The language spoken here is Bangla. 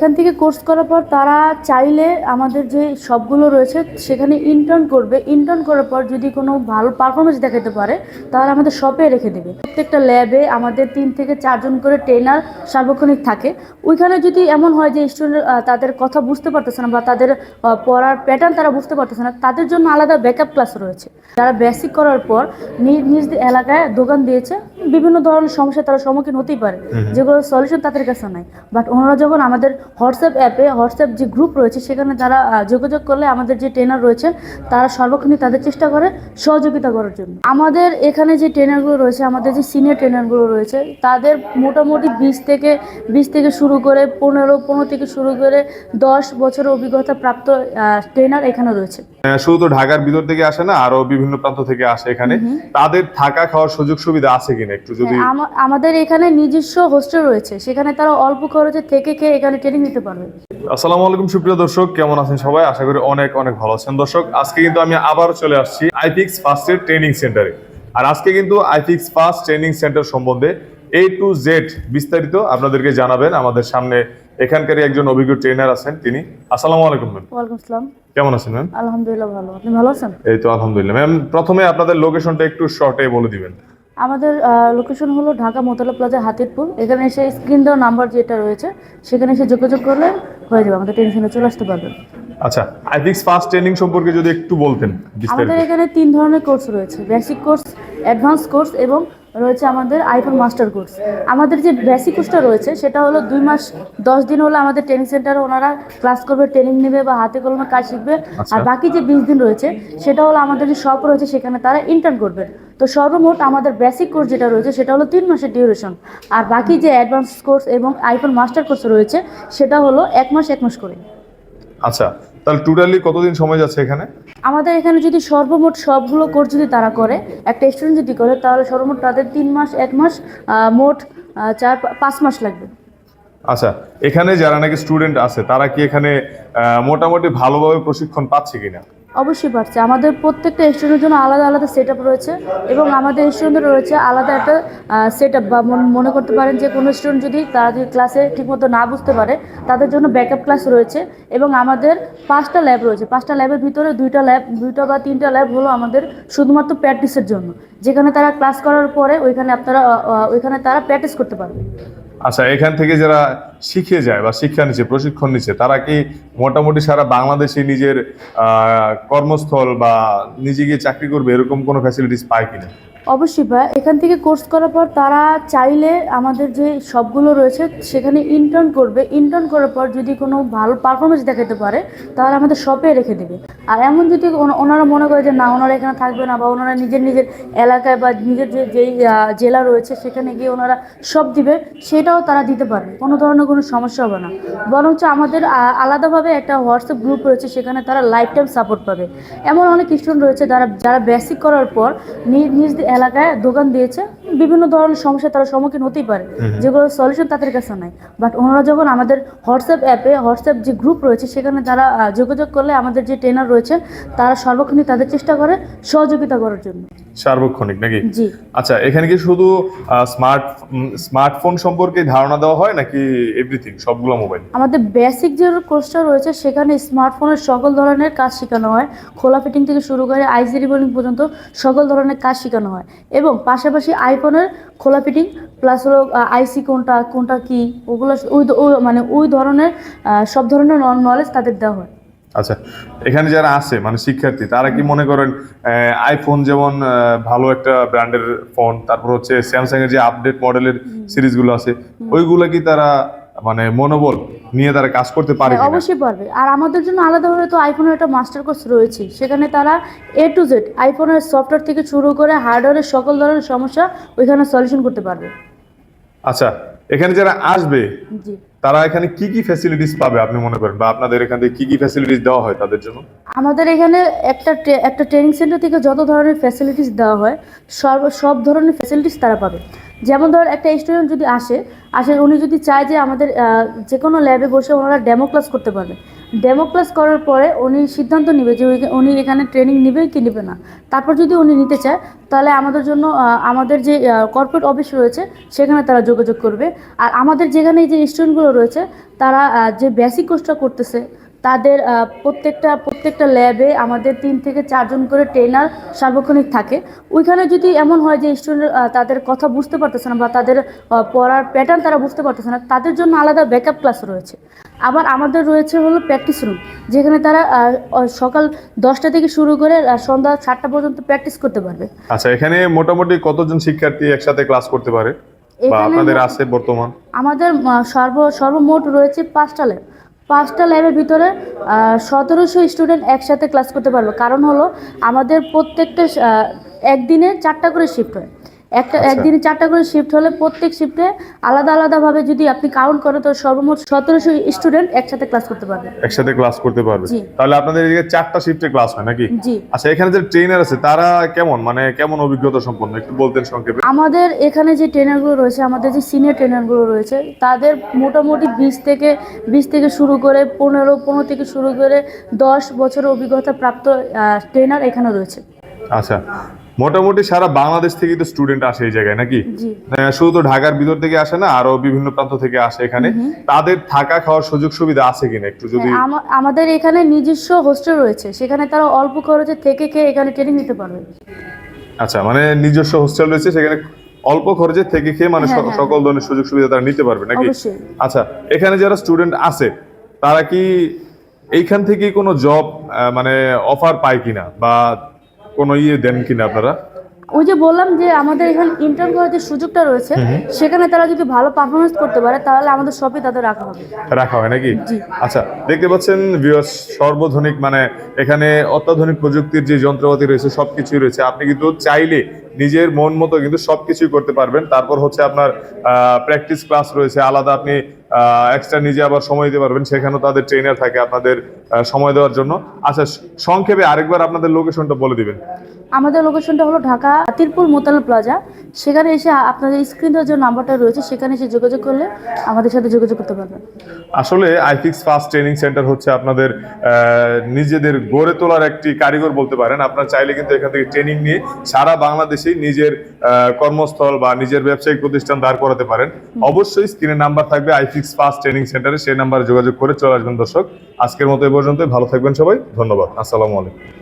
এখান থেকে কোর্স করার পর তারা চাইলে আমাদের যে সবগুলো রয়েছে, সেখানে ইন্টার্ন করবে। ইন্টার্ন করার পর যদি কোনো ভালো পারফরমেন্স দেখাতে পারে, তাহলে আমাদের শপে রেখে দেবে। প্রত্যেকটা ল্যাবে আমাদের তিন থেকে চারজন করে ট্রেনার সার্বক্ষণিক থাকে। ওইখানে যদি এমন হয় যে স্টুডেন্ট তাদের কথা বুঝতে পারতেছে না বা তাদের পড়ার প্যাটার্ন তারা বুঝতে পারতেছে না, তাদের জন্য আলাদা ব্যাকআপ ক্লাস রয়েছে। যারা বেসিক করার পর নিজ নিজ এলাকায় দোকান দিয়েছে বিভিন্ন ধরনের সমস্যা তারা সম্মুখীন হতেই পারে যেগুলো সলিউশন তাদের কাছে নাই। বাট ওনারা যখন আমাদের হোয়াটসঅ্যাপ অ্যাপে হোয়াটসঅ্যাপ যে গ্রুপ রয়েছে সেখানে তারা যোগাযোগ করলে আমাদের যে ট্রেনার রয়েছে তারা সর্বক্ষণই তাদের চেষ্টা করে সহযোগিতা করার জন্য। আমাদের এখানে যে ট্রেনারগুলো রয়েছে আমাদের যে সিনিয়র ট্রেনারগুলো রয়েছে তাদের মোটামুটি বিশ থেকে বিশ থেকে শুরু করে পনেরো পনেরো থেকে শুরু করে দশ বছরের অভিজ্ঞতা প্রাপ্ত ট্রেনার এখানে রয়েছে। শুধু তো ঢাকার ভিতর থেকে আসে না আরও বিভিন্ন প্রান্ত থেকে আসে এখানে। তাদের থাকা খাওয়ার সুযোগ সুবিধা আছে কিনা? একটু যদি হ্যাঁ, আমাদের এখানে নিজস্ব হোস্টেল রয়েছে। সেখানে তারা অল্প খরচে থেকে খেয়ে এখানে ট্রেনিং নিতে পারবে। আসসালামু আলাইকুম সুপ্রিয় দর্শক। কেমন আছেন সবাই? আশা করি অনেক অনেক ভালো আছেন। দর্শক আজকে কিন্তু আমি আবার চলে আসছি আইপিক্স ট্রেনিং সেন্টারে আর আজকে কিন্তু আইপিক্স ফার্স্ট ট্রেনিং সেন্টার সম্বন্ধে এ টু জেড বিস্তারিত আপনাদেরকে জানাবেন। আমাদের সামনে এখানকার একজন অভিজ্ঞ ট্রেনার আছেন তিনি। আসসালামু আলাইকুম ম্যাম। ওয়ালাইকুম আসসালাম। কেমন আছেন ম্যাম? আলহামদুলিল্লাহ ভালো। আপনি ভালো আছেন? এই তো আলহামদুলিল্লাহ। ম্যাম প্রথমে আপনাদের লোকেশনটা একটু শর্টে বলে দিবেন। আমাদের লোকেশন হলো ঢাকা মোতালা প্লাজা হাতিরপুর এখানে এসে স্ক্রিন দেওয়া নাম্বার যেটা রয়েছে সেখানে এসে যোগাযোগ করলে হয়ে যাবে। আমাদের টেনশনে চলে আসতে পারবেন আচ্ছা আইপিক্স ফার্স্ট ট্রেনিং সম্পর্কে যদি একটু বলতেন আমাদের এখানে তিন ধরনের কোর্স রয়েছে। বেসিক কোর্স অ্যাডভান্স কোর্স এবং রয়েছে আমাদের আইফোন মাস্টার কোর্স আমাদের যে বেসিক কোর্সটা রয়েছে সেটা হলো দুই মাস দশ দিন হলো আমাদের ট্রেনিং সেন্টারে ওনারা ক্লাস করবে ট্রেনিং নেবে বা হাতে কলমে কাজ শিখবে। আচ্ছা। আর বাকি যে বিশ দিন রয়েছে সেটা হলো আমাদের যে শপ রয়েছে সেখানে তারা ইন্টার্ন করবে। তো সর্বমোট আমাদের বেসিক কোর্স যেটা রয়েছে সেটা হলো তিন মাসের ডিউরেশন আর বাকি যে অ্যাডভান্স কোর্স এবং আইফোন মাস্টার কোর্স রয়েছে সেটা হলো এক মাস এক মাস করে। আচ্ছা। তাহলে টোটালি কতদিন সময় যাচ্ছে এখানে? আমাদের এখানে যদি সর্বমোট সবগুলো কোর্স যদি তারা করে একটা স্টুডেন্ট যদি করে তাহলে সর্বমোট তাদের তিন মাস এক মাস মোট চার পাঁচ মাস লাগবে। আচ্ছা এখানে যারা নাকি স্টুডেন্ট আছে তারা কি এখানে মোটামুটি ভালোভাবে প্রশিক্ষণ পাচ্ছে কিনা? অবশ্যই পারছে। আমাদের প্রত্যেকটা স্টুডেন্টের জন্য আলাদা আলাদা সেট রয়েছে এবং আমাদের স্টুডেন্টের রয়েছে আলাদা একটা সেট বা মন- করতে পারেন যে কোনো স্টুডেন্ট যদি তারা যদি ক্লাসে ঠিকমতো না বুঝতে পারে, তাদের জন্য ব্যাকআপ ক্লাস রয়েছে এবং আমাদের পাঁচটা ল্যাব রয়েছে। পাঁচটা ল্যাবের ভিতরে দুইটা ল্যাব দুইটা বা তিনটা ল্যাব হলো আমাদের শুধুমাত্র প্র্যাকটিসের জন্য। যেখানে তারা ক্লাস করার পরে ওইখানে আপনারা ওইখানে তারা প্র্যাকটিস করতে পারবে। আচ্ছা এখান থেকে যারা শিখে যায় বা শিক্ষা নিচ্ছে, প্রশিক্ষণ নিচ্ছে, তারা কি মোটামুটি সারা বাংলাদেশে নিজের কর্মস্থল বা নিজে গিয়ে চাকরি করবে, এরকম কোনো ফ্যাসিলিটিস পায় কিনা? অবশ্যই ভাই, এখান থেকে কোর্স করার পর তারা চাইলে আমাদের যে সবগুলো রয়েছে সেখানে ইন্টার্ন করবে। ইন্টার্ন করার পর যদি কোনো ভালো পারফরমেন্স দেখাতে পারে, তাহলে আমাদের শপে রেখে দেবে। আর এমন যদি ওনারা মনে করে যে না, ওনারা এখানে থাকবে না বা ওনারা নিজের নিজের এলাকায় বা নিজের যে, যেই জেলা রয়েছে, সেখানে গিয়ে ওনারা সব দিবে, সেটাও তারা দিতে পারবে। কোনো ধরনের কোনো সমস্যা হবে না। বরঞ্চ আমাদের আলাদাভাবে একটা হোয়াটসঅ্যাপ গ্রুপ রয়েছে, সেখানে তারা লাইফ টাইম সাপোর্ট পাবে। এমন অনেক স্টুডেন্ট রয়েছে যারা যারা বেসিক করার পর নিজ নিজ এলাকায় দোকান দিয়েছে। বিভিন্ন ধরনের সমস্যা তারা সম্মুখীন হতেই পারে যেগুলো সলিউশন তাদের কাছে নাই। বাট ওনারা যখন আমাদের হোয়াটসঅ্যাপ অ্যাপে হোয়াটসঅ্যাপ যে গ্রুপ রয়েছে সেখানে তারা যোগাযোগ করলে আমাদের যে ট্রেনার রয়েছে তারা সর্বক্ষণই তাদের চেষ্টা করে সহযোগিতা করার জন্য। সার্বক্ষণিক নাকি? জি। আচ্ছা এখানে কি শুধু স্মার্ট স্মার্টফোন সম্পর্কে ধারণা দেওয়া হয় নাকি এভরিথিং সবগুলো মোবাইল আমাদের বেসিক যে কোর্সটা রয়েছে সেখানে স্মার্টফোনের সকল ধরনের কাজ শেখানো হয়। খোলা ফিটিং থেকে শুরু করে আইসি রিবোলিং পর্যন্ত সকল ধরনের কাজ শেখানো হয়। এবং পাশাপাশি আইফোনের খোলা ফিটিং প্লাস হলো আইসি কোনটা কোনটা কি ওগুলো ওই মানে ওই ধরনের সব ধরনের নলেজ তাদের দেওয়া হয়। আচ্ছা এখানে যারা আছে মানে শিক্ষার্থী তারা কি মনে করেন আইফোন যেমন ভালো একটা ব্র্যান্ডের ফোন তারপর হচ্ছে স্যামসাং এর যে আপডেট মডেলের সিরিজগুলো আছে ওইগুলো কি তারা মানে মনোবল নিয়ে তারা কাজ করতে পারে হ্যাঁ, অবশ্যই পারবে। আর আমাদের জন্য আলাদাভাবে তো আইফোনের একটা মাস্টার কোর্স রয়েছে। সেখানে তারা এ টু জেড আইফোনের সফটওয়্যার থেকে শুরু করে হার্ডওয়্যারের সকল ধরনের সমস্যা ওইখানে সলিউশন করতে পারবে। আচ্ছা এখানে যারা আসবে জি। তারা এখানে কি কি ফ্যাসিলিটিস পাবে আপনি মনে করেন? বা আপনাদের এখান থেকে কি কি ফ্যাসিলিটিস দেওয়া হয় তাদের জন্য? আমাদের এখানে একটা একটা ট্রেনিং সেন্টার থেকে যত ধরনের ফ্যাসিলিটিস দেওয়া হয় সব সব ধরনের ফ্যাসিলিটিস তারা পাবে। যেমন ধর একটা স্টুডেন্ট যদি আসে আসে উনি যদি চায় যে আমাদের যে কোনো ল্যাবে বসে ওনারা ডেমো ক্লাস করতে পারবে। ডেমো ক্লাস করার পরে উনি সিদ্ধান্ত নেবে যে উনি- এখানে ট্রেনিং নেবে কি নেবে না। তারপর যদি উনি নিতে চায়, তাহলে আমাদের জন্য আমাদের যে কর্পোরেট অফিস রয়েছে, সেখানে তারা যোগাযোগ করবে। আর আমাদের যেখানে যে স্টুডেন্টগুলো রয়েছে, তারা যে বেসিক কোর্সটা করতেছে তাদের প্রত্যেকটা প্রত্যেকটা ল্যাবে আমাদের তিন থেকে চারজন করে ট্রেনার সার্বক্ষণিক থাকে। ওইখানে যদি এমন হয় যে স্টুডেন্ট তাদের কথা বুঝতে পারতেছে না বা তাদের পড়ার প্যাটার্ন তারা বুঝতে পারতেছে না তাদের জন্য আলাদা ব্যাকআপ ক্লাস রয়েছে। আবার আমাদের রয়েছে হলো প্র্যাকটিস রুম যেখানে তারা সকাল দশটা থেকে শুরু করে সন্ধ্যা সাতটা পর্যন্ত প্র্যাকটিস করতে পারবে। আচ্ছা এখানে মোটামুটি কতজন শিক্ষার্থী একসাথে ক্লাস করতে পারে? বা এখানে আপনাদের আছে বর্তমান? আমাদের সর্ব সর্বমোট রয়েছে পাঁচটা ল্যাব পাঁচটা ল্যাবের ভিতরে সতেরোশো স্টুডেন্ট একসাথে ক্লাস করতে পারবে। কারণ হলো, আমাদের প্রত্যেকটা একদিনে চারটা করে শিফট হয়। একটা আচ্ছা। একদিনে চারটা করে শিফট হলে প্রত্যেক শিফটে আলাদা আলাদাভাবে যদি আপনি কাউন্ট করেন তো সর্বমোট সতেরোশো স্টুডেন্ট একসাথে ক্লাস করতে পারবে। একসাথে ক্লাস করতে পারবে। তাহলে আপনাদের এদিকে চারটা শিফটে ক্লাস হয় নাকি? জি। আচ্ছা এখানে যে ট্রেনার আছে তারা কেমন? মানে কেমন অভিজ্ঞতা সম্পন্ন? একটু বলতেন সংক্ষেপে। আমাদের এখানে যে ট্রেনারগুলো রয়েছে আমাদের যে সিনিয়র ট্রেনারগুলো রয়েছে তাদের মোটামুটি বিশ থেকে বিশ থেকে শুরু করে পনেরো পনেরো থেকে শুরু করে দশ বছরের অভিজ্ঞতা প্রাপ্ত ট্রেনার এখানে রয়েছে। আচ্ছা। মোটামুটি সারা বাংলাদেশ থেকে তো স্টুডেন্ট আসে এই জায়গায় নাকি? শুধু তো ঢাকার ভিতর থেকে আসে না আরও বিভিন্ন প্রান্ত থেকে আসে এখানে। তাদের থাকা খাওয়ার সুযোগ সুবিধা আছে কিনা একটু যদি হ্যাঁ, আমাদের এখানে নিজস্ব হোস্টেল রয়েছে সেখানে তারা অল্প খরচে থেকে খেয়ে এখানে ট্রেনিং নিতে পারবে। আচ্ছা মানে নিজস্ব হোস্টেল রয়েছে সেখানে অল্প খরচে থেকে খেয়ে মানে হ্যাঁ, হ্যাঁ। সকল ধরনের সুযোগ সুবিধা তারা নিতে পারবে নাকি? আচ্ছা এখানে যারা স্টুডেন্ট আছে তারা কি এইখান থেকে কোনো জব মানে অফার পায় কিনা? বা কোনো ইয়ে দেন কিনা আপনারা? ওই যে বললাম যে আমাদের এখানে ইন্টার্ন করার যে সুযোগটা রয়েছে সেখানে তারা যদি ভালো পারফরমেন্স করতে পারে তাহলে আমাদের সবই তাদের রাখা হবে। রাখা হয় নাকি? জি। আচ্ছা দেখতে পাচ্ছেন ভিউয়ার্স সর্বধনিক মানে এখানে অত্যাধুনিক প্রযুক্তির যে যন্ত্রপাতি রয়েছে সবকিছুই রয়েছে। আপনি কিন্তু চাইলে নিজের মন মতো কিন্তু সবকিছুই করতে পারবেন। তারপর হচ্ছে আপনার প্র্যাকটিস ক্লাস রয়েছে আলাদা আপনি এক্সট্রা নিজে আবার সময় দিতে পারবেন। সেখানেও তাদের ট্রেনার থাকে আপনাদের সময় দেওয়ার জন্য। আচ্ছা সংক্ষেপে আরেকবার আপনাদের লোকেশনটা বলে দিবেন। আমাদের লোকেশনটা হলো ঢাকা তিরপুল মোতাল প্লাজা সেখানে এসে আপনাদের স্ক্রিনের যে নাম্বারটা রয়েছে। সেখানে এসে যোগাযোগ করলে আমাদের সাথে যোগাযোগ করতে পারবেন। আসলে আইফিক্স ফার্স্ট ট্রেনিং সেন্টার হচ্ছে আপনাদের নিজেদের গড়ে তোলার একটি কারিগর বলতে পারেন। আপনার চাইলে কিন্তু এখান থেকে ট্রেনিং নিয়ে সারা বাংলাদেশেই নিজের কর্মস্থল বা নিজের ব্যবসায়িক প্রতিষ্ঠান দাঁড় করাতে পারেন। অবশ্যই স্ক্রিনের নাম্বার থাকবে আইফিক্স ফার্স্ট ট্রেনিং সেন্টারে সেই নাম্বারে যোগাযোগ করে চলে আসবেন দর্শক। আজকের মতো এ পর্যন্ত ভালো থাকবেন সবাই। ধন্যবাদ। আসসালামু আলাইকুম।